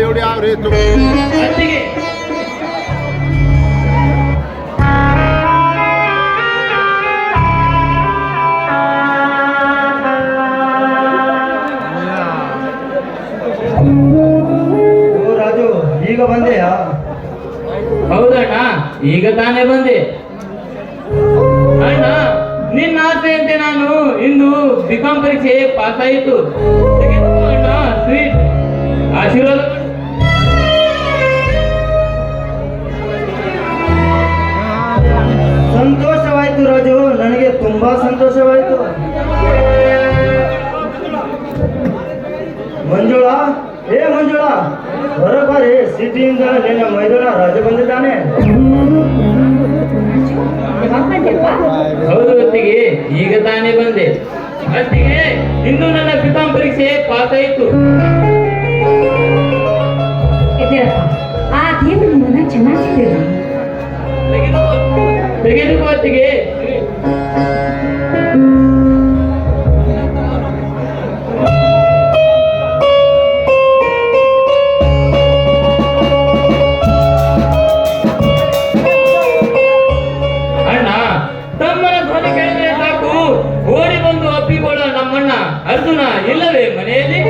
ఎవడు ఆ రేట్లు ಈಗ ಬಂದೆಯಾ? ಹೌದಣ್ಣ ಈಗ ತಾನೇ ಬಂದೆ. ಅಣ್ಣ ನಿನ್ನ ಆಸೆಯಂತೆ ನಾನು ಇಂದು ಬಿಕಾಂ ಪರೀಕ್ಷೆ ಪಾಸ್ ಆಯಿತು ಅಣ್ಣ ಸ್ವೀಟ್ ಆಶೀರ್ವಾದ ಮಾಡು. ರಾಜು ನನಗೆ ತುಂಬಾ ಸಂತೋಷವಾಯ್ತು. ಮಂಜುಳಾ ಏ ಮಂಜುಳಾ ಬರೋಬ್ಬರಿ ಸಿಟಿಯಿಂದ ನಿನ್ನ ಮೈದೂರ ರಾಜ ಬಂದಿದ್ದಾನೆ. ಹೌದು ಹೊತ್ತಿಗೆ ಈಗ ತಾನೇ ಬಂದೆ. ಅತ್ತಿಗೆ ಇಂದು ನನ್ನ ಪಿತಾಂ ಪರೀಕ್ಷೆ ಪಾಸ್ ಆಯಿತು ಆ ದೇವರು ನಿಮ್ಮನ್ನ ಚೆನ್ನಾಗಿದ್ದೀರ ಅತ್ತಿಗೆ ಅಣ್ಣ, ತಮ್ಮನ ಧ್ವನಿ ಕೇಳಿದ್ರೆ ಸಾಕು. ಓಡಿ ಬಂದು ಅಪ್ಪಿಕೊಳ್ಳೋ ನಮ್ಮಣ್ಣ. ಅರ್ಜುನ, ಇಲ್ಲವೇ ಮನೆಯಲ್ಲಿ?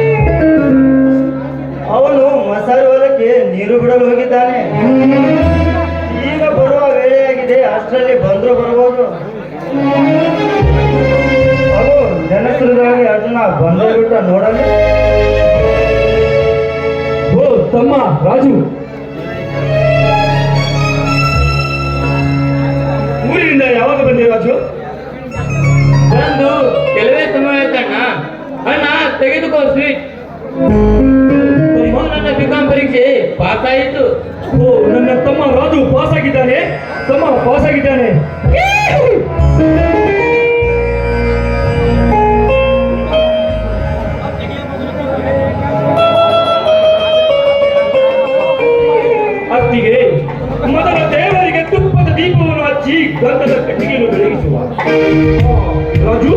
ಅವನು ಮಸಾಲೆ ಹೊಲಕ್ಕೆ ನೀರು ಬಿಡಲು ಹೋಗಿದ್ದಾನೆ. ಅಷ್ಟರಲ್ಲಿ ಬಂದ್ರು ಬರ್ಬೋದು. ಅದು ನೆನಸಿರುವಾಗಿ ಅರ್ಜುನ ಬಂದೇ ಬಿಟ್ಟ ನೋಡಲಿ. ಓ ತಮ್ಮ ರಾಜು. ಊರಿನಿಂದ ಯಾವಾಗ ಬಂದಿ ರಾಜು? ಬಂದು ಕೆಲವೇ ಸಮಯ ಆಯ್ತಣ್ಣ ಅಣ್ಣ ತೆಗೆದುಕೋ ಸ್ವೀಟ್. ನನ್ನ ಬಿಕಾಂ ಪರೀಕ್ಷೆ ಪಾಸ್ ಆಯಿತು ಓ ನನ್ನ ತಮ್ಮ ರಾಜು ಪಾಸ್ ಆಗಿದ್ದಾನೆ ತಮ್ಮ ಪಾಸ್ ಆಗಿದ್ದಾನೆ. ಅತ್ತಿಗೆ, ಮೊದಲ ದೇವರಿಗೆ ತುಪ್ಪದ ದೀಪವನ್ನು ಹಚ್ಚಿ ಗಂಧದ ಕಟ್ಟಿಗೆಯನ್ನು ಬೆಳಗಿಸುವ. ರಾಜು,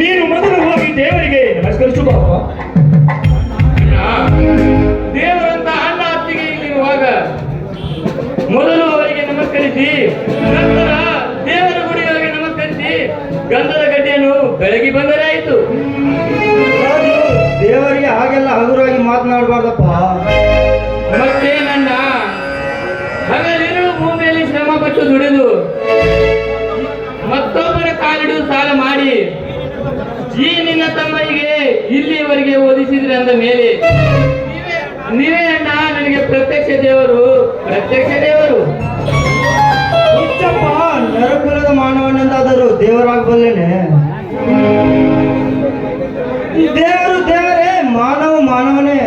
ನೀನು ಮೊದಲು ಹೋಗಿ ದೇವರಿಗೆ ನಮಸ್ಕರಿಸು ಬಾಪ ಗಂಧದ ಗಡ್ಡೆಯನ್ನು ಬೆಳಗಿ ಬಂದರೆ ಆಯಿತು. ದೇವರಿಗೆ ಹಾಗೆಲ್ಲ ಹಗುರಾಗಿ ಮಾತನಾಡಬಾರ್ದಪ್ಪ. ಮತ್ತೇನಣ್ಣ ಹಗಲಿರುಳು ಭೂಮಿಯಲ್ಲಿ ಶ್ರಮ ಪಟ್ಟು ದುಡಿದು ಮತ್ತೊಬ್ಬರ ಕಾಲಿಡು ಸಾಲ ಮಾಡಿ ಈ ನಿನ್ನ ತಮ್ಮನಿಗೆ ಇಲ್ಲಿಯವರೆಗೆ ಓದಿಸಿದ್ರೆ ಅಂದ ಮೇಲೆ ನೀವೇ ಅಣ್ಣ ನನಗೆ ಪ್ರತ್ಯಕ್ಷ ದೇವರು ಪ್ರತ್ಯಕ್ಷ ದೇವರು. ಮಾನವನೆಂದಾದರೂ ದೇವರಾಗಬಲ್ಲೇನೆ ದೇವರು ದೇವರೇ, ಮಾನವ ಮಾನವನೇ.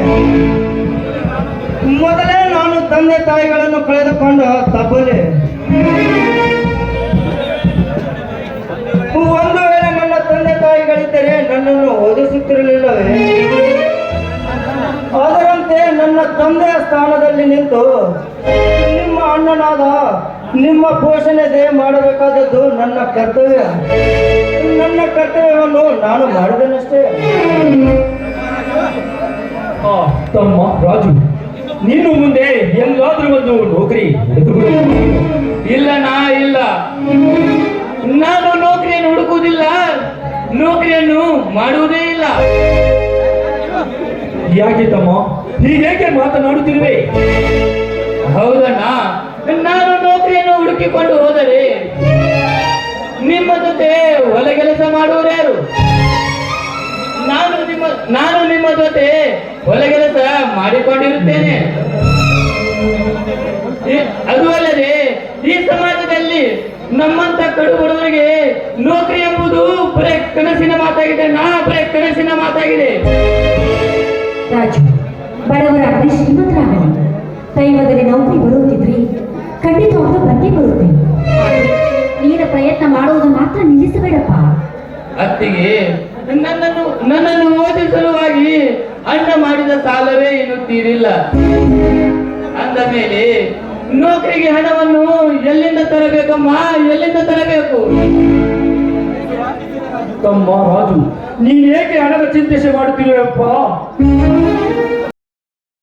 ಮೊದಲೇ ನಾನು ತಂದೆ ತಾಯಿಗಳನ್ನು ಕಳೆದುಕೊಂಡು ತಬ್ಬಲೆ ಒಂದು ವೇಳೆ ನನ್ನ ತಂದೆ ತಾಯಿಗಳಿದ್ದರೆ ನನ್ನನ್ನು ಓದಿಸುತ್ತಿರಲಿಲ್ಲವೇ ಅದರಂತೆ ನನ್ನ ತಂದೆಯ ಸ್ಥಾನದಲ್ಲಿ ನಿಂತು ನಿಮ್ಮ ಅಣ್ಣನಾದ ನಿಮ್ಮ ದಯ ಮಾಡಬೇಕಾದದ್ದು ನನ್ನ ಕರ್ತವ್ಯ. ನನ್ನ ಕರ್ತವ್ಯವನ್ನು ನಾನು ಮಾಡಿದನಷ್ಟೇ. ತಮ್ಮ ರಾಜು, ನೀನು ಮುಂದೆ ಎಲ್ಲಾದ್ರೂ ಒಂದು ನೌಕರಿ ಇಲ್ಲ ನಾ, ಇಲ್ಲ. ನಾನು ನೌಕರಿಯನ್ನು ಹುಡುಕುವುದಿಲ್ಲ. ನೌಕರಿಯನ್ನು ಮಾಡುವುದೇ ಇಲ್ಲ. ಯಾಕೆ ತಮ್ಮ? ಹೀಗೇಕೆ ಮಾತನಾಡುತ್ತಿರುವೆ? ಹೌದಣ್ಣ, ನಾನು ಹುಡುಕಿಕೊಂಡು ಹೋದರೆ ನಿಮ್ಮ ಜೊತೆ ಹೊಲ ಕೆಲಸ ಮಾಡುವರ್ಯಾರು ನಾನು ನಿಮ್ಮ ನಾನು ನಿಮ್ಮ ಜೊತೆ ಹೊಲ ಕೆಲಸ ಮಾಡಿಕೊಂಡಿರುತ್ತೇನೆ. ಅದು ಅಲ್ಲದೆ ಈ ಸಮಾಜದಲ್ಲಿ ನಮ್ಮಂತ ಕಡು ಬಡವರಿಗೆ ನೌಕರಿ ಎಂಬುದು ಬರೇ ಕನಸಿನ ಮಾತಾಗಿದೆ, ನಾ ಬರೇ ಕನಸಿನ ಮಾತಾಗಿದೆ. ರಾಜು ಬಡವರಾಗಲಿ ಶ್ರೀಮಂತರಾಗಲಿ ದೈವದಲ್ಲಿ ನೌಕರಿ ಬರುತ್ತಿದ್ರಿ ಖಂಡಿತವಾಗ್ಲೂ ಬಂದೇ ಬರುತ್ತೆ ನೀನ ಪ್ರಯತ್ನ ಮಾಡುವುದು ಮಾತ್ರ ನಿಲ್ಲಿಸಬೇಡಪ್ಪ. ಅತ್ತಿಗೆ, ನನ್ನನ್ನು ನನ್ನನ್ನು ಓದಿದ ಸಲುವಾಗಿ ಅಣ್ಣ ಮಾಡಿದ ಸಾಲವೇ ಇನ್ನು ತೀರಿಲ್ಲ ಅಂದ ಮೇಲೆ, ನೌಕರಿಗೆ ಹಣವನ್ನು ಎಲ್ಲಿಂದ ತರಬೇಕಮ್ಮ? ಎಲ್ಲಿಂದ ತರಬೇಕು? ತಮ್ಮ ರಾಜು, ನೀನ್ ಏಕೆ ಹಣದ ಚಿಂತೆ ಮಾಡುತ್ತಿರುವೆಯಪ್ಪ